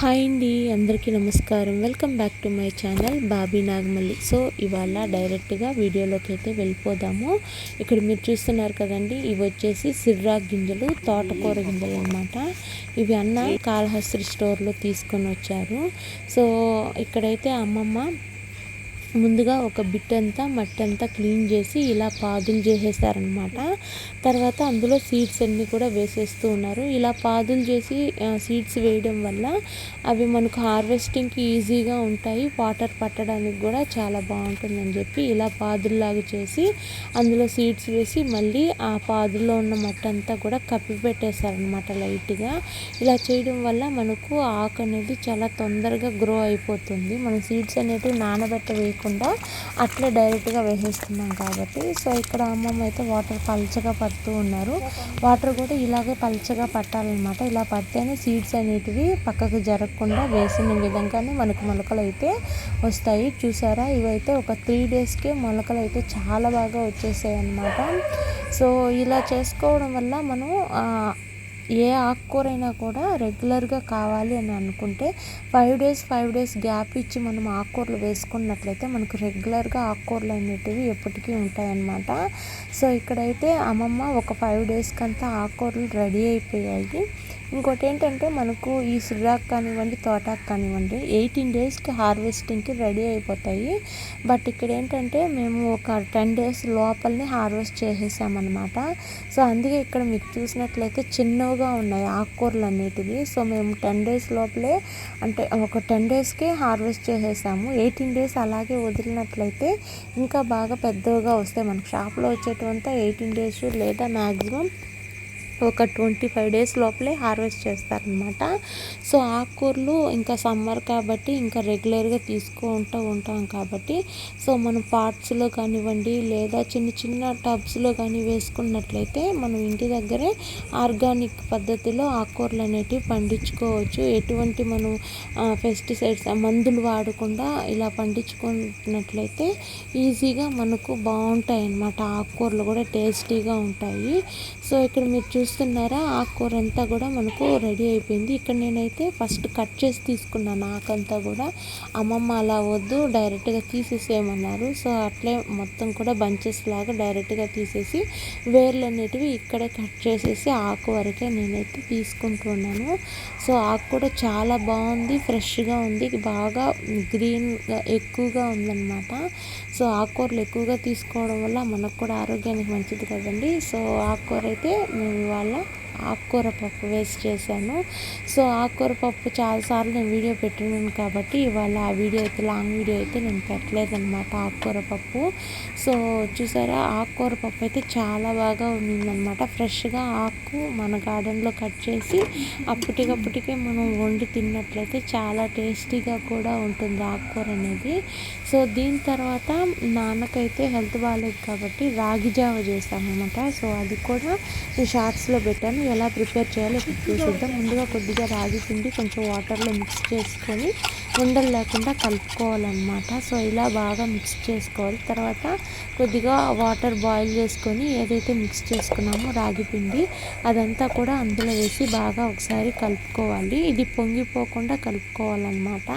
Hi అండి అందరికీ నమస్కారం. Welcome back to my channel Bobby Nagamalli. So ఇవాళ డైరెక్ట్గా వీడియోలోకి అయితే వెళ్ళిపోదాము. ఇక్కడ మీరు చూస్తున్నారు కదండి ఇవి వచ్చేసి సిర్రాక్ గింజలు తోటకూర గింజలు అనమాట ఇవి అన్న కాళహస్త్రి స్టోర్లో తీసుకొని వచ్చారు. సో ఇక్కడైతే అమ్మమ్మ ముందుగా ఒక బిట్ అంతా మట్టి అంతా క్లీన్ చేసి ఇలా పాదులు చేసేసారనమాట తర్వాత అందులో సీడ్స్ అన్నీ కూడా వేసేస్తూ ఉన్నారు. ఇలా పాదులు చేసి సీడ్స్ వేయడం వల్ల అవి మనకు హార్వెస్టింగ్కి ఈజీగా ఉంటాయి. వాటర్ పట్టడానికి కూడా చాలా బాగుంటుందని చెప్పి ఇలా పాదుల్లాగా చేసి అందులో సీడ్స్ వేసి మళ్ళీ ఆ పాదుల్లో ఉన్న మట్టి అంతా కూడా కప్పి పెట్టేశారనమాట లైట్గా. ఇలా చేయడం వల్ల మనకు ఆకు అనేది చాలా తొందరగా గ్రో అయిపోతుంది. మనం సీడ్స్ అనేవి నానబెట్ట వేయకుండా అట్లే డైరెక్ట్గా వేసేస్తున్నాం కాబట్టి. సో ఇక్కడ అమ్మమ్మ అయితే వాటర్ పల్చగా పడుతూ ఉన్నారు. వాటర్ కూడా ఇలాగే పల్చగా పట్టాలన్నమాట. ఇలా పడితేనే సీడ్స్ అనేటివి పక్కకు జరగకుండా వేసిన విధంగానే మనకు మొలకలు అయితే వస్తాయి. చూసారా? ఇవైతే ఒక త్రీ డేస్కే మొలకలు అయితే చాలా బాగా వచ్చేసాయి అన్నమాట సో ఇలా చేసుకోవడం వల్ల మనం ఏ ఆకుకూరైనా కూడా రెగ్యులర్గా కావాలి అని అనుకుంటే five days five days gap ఇచ్చి మనం ఆకుకూరలు వేసుకున్నట్లయితే మనకు రెగ్యులర్గా ఆకుకూరలు అనేటివి ఎప్పటికీ ఉంటాయన్నమాట. సో ఇక్కడైతే అమ్మమ్మ ఒక ఫైవ్ డేస్కి అంతా ఆకుకూరలు రెడీ అయిపోయాయి. ఇంకోటి ఏంటంటే మనకు ఈ సిరాక్ కానివ్వండి తోటాకు కానివ్వండి ఎయిటీన్ డేస్కి హార్వెస్టింగ్కి రెడీ అయిపోతాయి. బట్ ఇక్కడ ఏంటంటే మేము ఒక టెన్ డేస్ లోపలనే హార్వెస్ట్ చేసేసామన్నమాట. సో అందుకే ఇక్కడ మీకు చూసినట్లయితే చిన్నగా ఉన్నాయి ఆకుకూరలు అనేటివి. సో మేము టెన్ డేస్ లోపలే అంటే ఒక టెన్ డేస్కే హార్వెస్ట్ చేసేసాము. ఎయిటీన్ డేస్ అలాగే వదిలినట్లయితే ఇంకా బాగా పెద్దగా వస్తాయి. మనకు షాప్లో వచ్చేటివంతా ఎయిటీన్ డేస్ లేదా మ్యాక్సిమం ఒక ట్వంటీ ఫైవ్ డేస్ లోపలే హార్వెస్ట్ చేస్తారనమాట సో ఆకుకూరలు ఇంకా సమ్మర్ కాబట్టి ఇంకా రెగ్యులర్గా తీసుకుంటూ ఉంటాం కాబట్టి సో మనం పార్ట్స్లో కానివ్వండి లేదా చిన్న చిన్న టబ్స్లో కానీ వేసుకున్నట్లయితే మనం ఇంటి దగ్గరే ఆర్గానిక్ పద్ధతిలో ఆకుకూరలు అనేటివి పండించుకోవచ్చు. ఎటువంటి మనం పెస్టిసైడ్స్ మందులు వాడకుండా ఇలా పండించుకున్నట్లయితే ఈజీగా మనకు బాగుంటాయి అన్నమాట ఆకుకూరలు కూడా టేస్టీగా ఉంటాయి. సో ఇక్కడ మీరు చూసి చూస్తున్నారా? ఆకుకూర అంతా కూడా మనకు రెడీ అయిపోయింది. ఇక్కడ నేనైతే ఫస్ట్ కట్ చేసి తీసుకున్నాను. ఆకంతా కూడా అమ్మమ్మ అలా వద్దు డైరెక్ట్గా తీసేసేయమన్నారు. సో అట్లే మొత్తం కూడా బంచెస్ లాగా డైరెక్ట్గా తీసేసి వేర్లు అనేటివి ఇక్కడే కట్ చేసేసి ఆకు వరకే నేనైతే తీసుకుంటున్నాను సో ఆకు కూడా చాలా బాగుంది ఫ్రెష్గా ఉంది. బాగా గ్రీన్ ఎక్కువగా ఉందన్నమాట. సో ఆకుకూరలు ఎక్కువగా తీసుకోవడం వల్ల మనకు కూడా ఆరోగ్యానికి మంచిది కదండి. సో ఆకుకూర అయితే మేము ఇవాళ ఆకుకూర పప్పు వేసి చేశాను. సో ఆకుకూర పప్పు చాలాసార్లు నేను వీడియో పెట్టినాను కాబట్టి ఇవాళ ఆ వీడియో అయితే లాంగ్ వీడియో అయితే నేను పెట్టలేదన్నమాట ఆకుకూర పప్పు సో చూసారా ఆకుకూర పప్పు అయితే చాలా బాగా ఉండిందనమాట ఫ్రెష్గా ఆకు మన గార్డెన్లో కట్ చేసి అప్పటికప్పటికే మనం వండి తిన్నట్లయితే చాలా టేస్టీగా కూడా ఉంటుంది ఆకుకూర అనేది. సో దీని తర్వాత నాన్నకైతే హెల్త్ బాగాలేదు కాబట్టి రాగి జావ చేస్తామన్నమాట సో అది కూడా నేను షార్ట్స్లో పెట్టాను. ఎలా ప్రిపేర్ చేయాలో ఇప్పుడు చూసిద్దాం ముందుగా కొద్దిగా రాగి పిండి కొంచెం వాటర్లో మిక్స్ చేసుకొని ఉండలు లేకుండా కలుపుకోవాలన్నమాట. సో ఇలా బాగా మిక్స్ చేసుకోవాలి. తర్వాత కొద్దిగా వాటర్ బాయిల్ చేసుకొని ఏదైతే మిక్స్ చేసుకున్నామో రాగి పిండి అదంతా కూడా అందులో వేసి బాగా ఒకసారి కలుపుకోవాలి. ఇది పొంగిపోకుండా కలుపుకోవాలన్నమాట.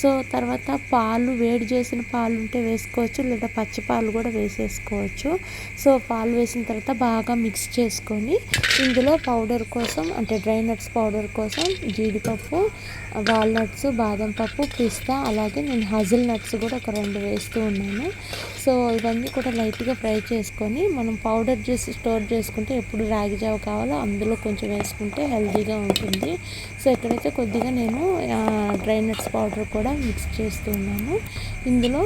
సో తర్వాత పాలు వేడి చేసిన పాలు ఉంటే వేసుకోవచ్చు లేదా పచ్చి పాలు కూడా వేసేసుకోవచ్చు. సో పాలు వేసిన తర్వాత బాగా మిక్స్ చేసుకొని ఇందులో పౌడర్ కోసం అంటే డ్రై నట్స్ పౌడర్ కోసం జీడిపప్పు వాల్నట్స్ బాదం పప్పు పిస్తా అలాగే నేను హజిల్ నట్స్ కూడా ఒక రెండు వేస్తూ ఉన్నాను. సో ఇవన్నీ కూడా లైట్గా ఫ్రై చేసుకొని మనం పౌడర్ చేసి స్టోర్ చేసుకుంటే ఎప్పుడు రాగి జావ కావాలో అందులో కొంచెం వేసుకుంటే హెల్తీగా ఉంటుంది. సో ఇక్కడైతే కొద్దిగా నేను డ్రై నట్స్ పౌడర్ కూడా మిక్స్ చేస్తున్నాను ఇందులో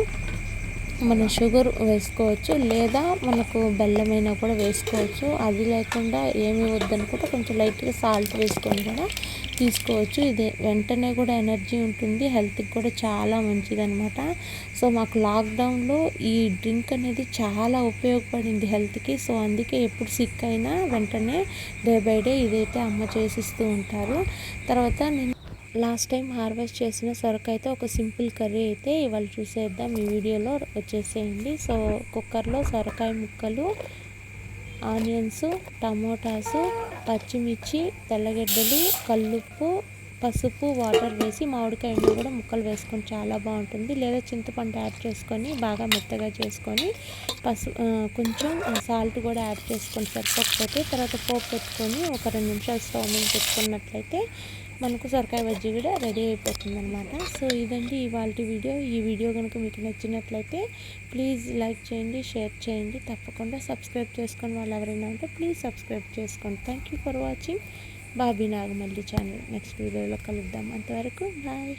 మనం షుగర్ వేసుకోవచ్చు లేదా మనకు బెల్లమైనా కూడా వేసుకోవచ్చు. అది లేకుండా ఏమి వద్దనుకుంటే కొంచెం లైట్గా సాల్ట్ వేసుకొని కూడా తీసుకోవచ్చు. ఇది వెంటనే కూడా ఎనర్జీ ఉంటుంది హెల్త్కి కూడా చాలా మంచిదనమాట సో మాకు లాక్డౌన్లో ఈ డ్రింక్ అనేది చాలా ఉపయోగపడింది హెల్త్కి. సో అందుకే ఎప్పుడు సిక్ అయినా వెంటనే డే బై డే ఇదైతే అమ్మ చేసిస్తూ ఉంటారు. తర్వాత నేను లాస్ట్ టైం హార్వెస్ట్ చేసిన సొరకాయ అయితే ఒక సింపుల్ కర్రీ అయితే ఇవాళ చూసేద్దాం. ఈ వీడియోలో వచ్చేసేయండి. సో కుక్కర్లో సొరకాయ ముక్కలు ఆనియన్స్ టమోటాస్ పచ్చిమిర్చి తెల్లగడ్డలు కల్లుప్పు పసుపు వాటర్ వేసి మామిడికాయ ఎండు కూడా ముక్కలు వేసుకొని చాలా బాగుంటుంది. లేదా చింతపండు యాడ్ చేసుకొని బాగా మెత్తగా చేసుకొని పసు కొంచెం సాల్ట్ కూడా యాడ్ చేసుకొని సరిపోకపోతే తర్వాత పోపు పెట్టుకొని ఒక రెండు నిమిషాలు స్టవ్ మీద పెట్టుకున్నట్లయితే మనకు సొరకాయ బజ్జీ కూడా రెడీ అయిపోతుంది అనమాట సో ఇదండి ఇవాళ వీడియో. ఈ వీడియో కనుక మీకు నచ్చినట్లయితే ప్లీజ్ లైక్ చేయండి షేర్ చేయండి. తప్పకుండా సబ్స్క్రైబ్ చేసుకొని వాళ్ళు ఎవరైనా ఉంటే ప్లీజ్ సబ్స్క్రైబ్ చేసుకోండి. Thank you for watching. Bobby Nagamalli channel. Next వీడియోలో కలుద్దాం. అంతవరకు బాయ్.